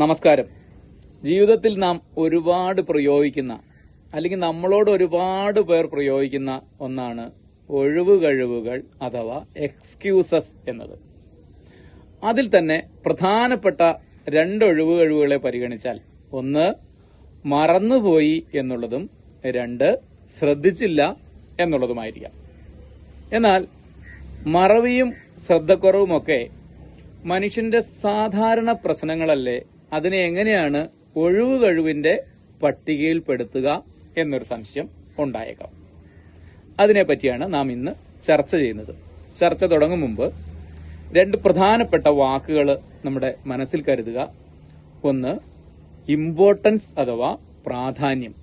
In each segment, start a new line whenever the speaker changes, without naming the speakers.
നമസ്കാരം. ജീവിതത്തിൽ നാം ഒരുപാട് പ്രയോഗിക്കുന്ന അല്ലെങ്കിൽ നമ്മളോട് ഒരുപാട് പേർ പ്രയോഗിക്കുന്ന ഒന്നാണ് ഒഴിവ് കഴിവുകൾ അഥവാ എക്സ്ക്യൂസസ് എന്നത്. അതിൽ തന്നെ പ്രധാനപ്പെട്ട രണ്ട് ഒഴിവ് കഴിവുകളെ പരിഗണിച്ചാൽ ഒന്ന് മറന്നുപോയി എന്നുള്ളതും രണ്ട് ശ്രദ്ധിച്ചില്ല എന്നുള്ളതുമായിരിക്കാം. എന്നാൽ മറവിയും ശ്രദ്ധക്കുറവുമൊക്കെ മനുഷ്യന്റെ സാധാരണ പ്രശ്നങ്ങളല്ലേ അതിനെ എങ്ങനെയാണ് ഒഴിവ് കഴിവിന്റെ പട്ടികയിൽപ്പെടുത്തുക എന്നൊരു സംശയം ഉണ്ടായേക്കാം. അതിനെപ്പറ്റിയാണ് നാം ഇന്ന് ചർച്ച ചെയ്യുന്നത്. ചർച്ച തുടങ്ങും മുമ്പ് രണ്ട് പ്രധാനപ്പെട്ട വാക്കുകൾ നമ്മുടെ മനസ്സിൽ കരുതുക. ഒന്ന് ഇമ്പോർട്ടൻസ് അഥവാ പ്രാധാന്യം.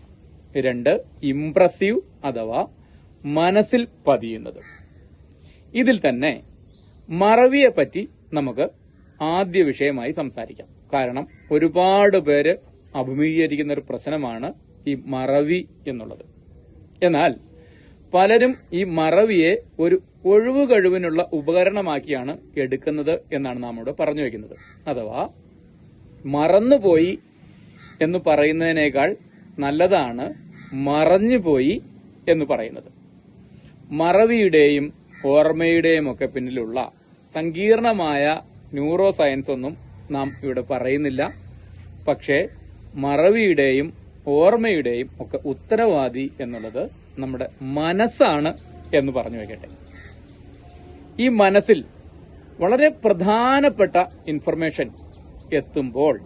രണ്ട് ഇംപ്രസീവ് അഥവാ മനസ്സിൽ പതിയുന്നത്. ഇതിൽ തന്നെ മറവിയെ പറ്റി നമുക്ക് ആദ്യ വിഷയമായി സംസാരിക്കാം. കാരണം ഒരുപാട് പേര് അഭിമുഖീകരിക്കുന്ന ഒരു പ്രശ്നമാണ് ഈ മറവി എന്നുള്ളത്. എന്നാൽ പലരും ഈ മറവിയെ ഒരു ഒഴിവ് കഴിവിനുള്ള ഉപകരണമാക്കിയാണ് എടുക്കുന്നത് എന്നാണ് നാം ഇവിടെ പറഞ്ഞു വെക്കുന്നത് അഥവാ മറന്നുപോയി എന്ന് പറയുന്നതിനേക്കാൾ നല്ലതാണ് മറഞ്ഞുപോയി എന്ന് പറയുന്നത്. മറവിയുടെയും ഓർമ്മയുടെയും ഒക്കെ പിന്നിലുള്ള സങ്കീർണമായ ന്യൂറോ സയൻസ് ഒന്നും നാം ഇവിടെ പറയുന്നില്ല. പക്ഷേ മറവിയുടെയും ഓർമ്മയുടെയും ഒക്കെ ഉത്തരവാദി എന്നുള്ളത് നമ്മുടെ മനസ്സാണ് എന്ന് പറഞ്ഞു വെക്കട്ടെ. ഈ മനസ്സിൽ വളരെ പ്രധാനപ്പെട്ട ഇൻഫർമേഷൻ എത്തുമ്പോൾ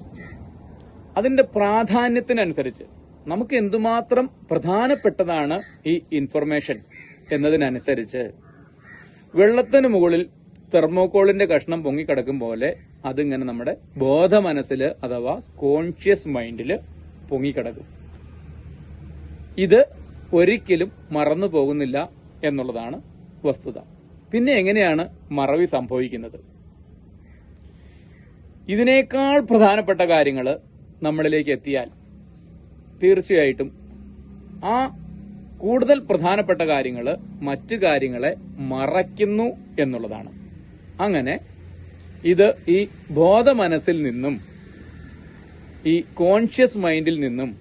അതിന്റെ പ്രാധാന്യത്തിനനുസരിച്ച് നമുക്ക് എന്തുമാത്രം പ്രധാനപ്പെട്ടതാണ് ഈ ഇൻഫർമേഷൻ എന്നതിനനുസരിച്ച് വെള്ളത്തിന് മുകളിൽ തെർമോകോളിന്റെ കഷ്ണം പൊങ്ങിക്കിടക്കും പോലെ അതിങ്ങനെ നമ്മുടെ ബോധ മനസ്സിൽ അഥവാ കോൺഷ്യസ് മൈൻഡിൽ പൊങ്ങിക്കിടക്കും. ഇത് ഒരിക്കലും മറന്നു പോകുന്നില്ല എന്നുള്ളതാണ് വസ്തുത. പിന്നെ എങ്ങനെയാണ് മറവി സംഭവിക്കുന്നത്? ഇതിനേക്കാൾ പ്രധാനപ്പെട്ട കാര്യങ്ങൾ നമ്മളിലേക്ക് എത്തിയാൽ തീർച്ചയായിട്ടും ആ കൂടുതൽ പ്രധാനപ്പെട്ട കാര്യങ്ങൾ മറ്റു കാര്യങ്ങളെ മറയ്ക്കുന്നു എന്നുള്ളതാണ്. അങ്ങനെ ഇത് ഈ ബോധ മനസ്സിൽ നിന്നും ഈ കോൺഷ്യസ് മൈൻഡിൽ നിന്നും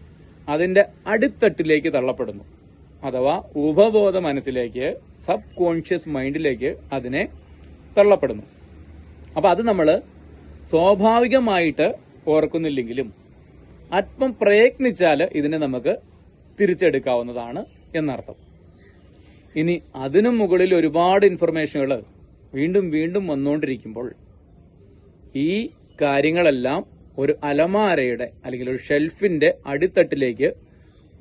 അതിന്റെ അടിത്തട്ടിലേക്ക് തള്ളപ്പെടുന്നു. അഥവാ ഉപബോധ മനസ്സിലേക്ക് സബ് കോൺഷ്യസ് മൈൻഡിലേക്ക് അതിനെ തള്ളപ്പെടുന്നു. അപ്പൊ അത് നമ്മൾ സ്വാഭാവികമായിട്ട് ഓർക്കുന്നില്ലെങ്കിലും അല്പം പ്രയത്നിച്ചാൽ ഇതിനെ നമുക്ക് തിരിച്ചെടുക്കാവുന്നതാണ് എന്നർത്ഥം. ഇനി അതിനു മുകളിൽ ഒരുപാട് ഇൻഫർമേഷനുകൾ വീണ്ടും വീണ്ടും വന്നുകൊണ്ടിരിക്കുമ്പോൾ ഈ കാര്യങ്ങളെല്ലാം ഒരു അലമാരയുടെ അല്ലെങ്കിൽ ഒരു ഷെൽഫിന്റെ അടിത്തട്ടിലേക്ക്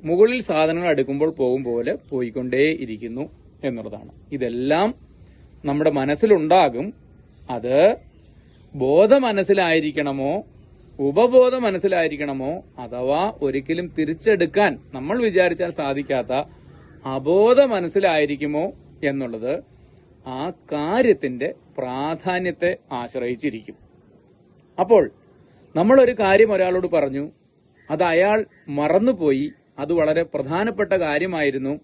മുകളിൽ സാധനങ്ങൾ അടുക്കുമ്പോൾ പോകും പോലെ പോയിക്കൊണ്ടേയിരിക്കുന്നു എന്നുള്ളതാണ്. ഇതെല്ലാം നമ്മുടെ മനസ്സിലുണ്ടാകും. അത് ബോധ മനസ്സിലായിരിക്കണമോ ഉപബോധ മനസ്സിലായിരിക്കണമോ അഥവാ ഒരിക്കലും തിരിച്ചെടുക്കാൻ നമ്മൾ വിചാരിച്ചാൽ സാധിക്കാത്ത അബോധ മനസ്സിലായിരിക്കുമോ എന്നുള്ളത് ആ കാര്യത്തിന്റെ പ്രാധാന്യത്തെ ആശ്രയിച്ചിരിക്കും. അപ്പോൾ നമ്മളൊരു കാര്യം ഒരാളോട് പറഞ്ഞു. അത് അയാൾ മറന്നുപോയി. അത് വളരെ പ്രധാനപ്പെട്ട കാര്യമായിരുന്നു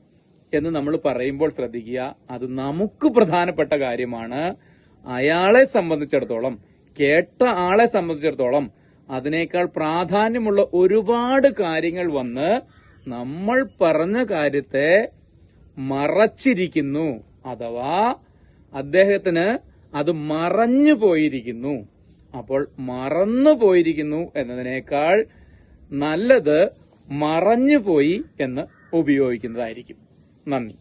എന്ന് നമ്മൾ പറയുമ്പോൾ ശ്രദ്ധിക്കുക. അത് നമുക്ക് പ്രധാനപ്പെട്ട കാര്യമാണ്. അയാളെ സംബന്ധിച്ചിടത്തോളം കേട്ട ആളെ സംബന്ധിച്ചിടത്തോളം അതിനേക്കാൾ പ്രാധാന്യമുള്ള ഒരുപാട് കാര്യങ്ങൾ വന്ന് നമ്മൾ പറഞ്ഞ കാര്യത്തെ മറച്ചിരിക്കുന്നു. അഥവാ അദ്ദേഹത്തിന് അത് മറഞ്ഞു പോയിരിക്കുന്നു അപ്പോൾ മറന്നു പോയിരിക്കുന്നു എന്നതിനേക്കാൾ നല്ലത് മറഞ്ഞു പോയി എന്ന് ഉപയോഗിക്കുന്നതായിരിക്കും. നന്ദി.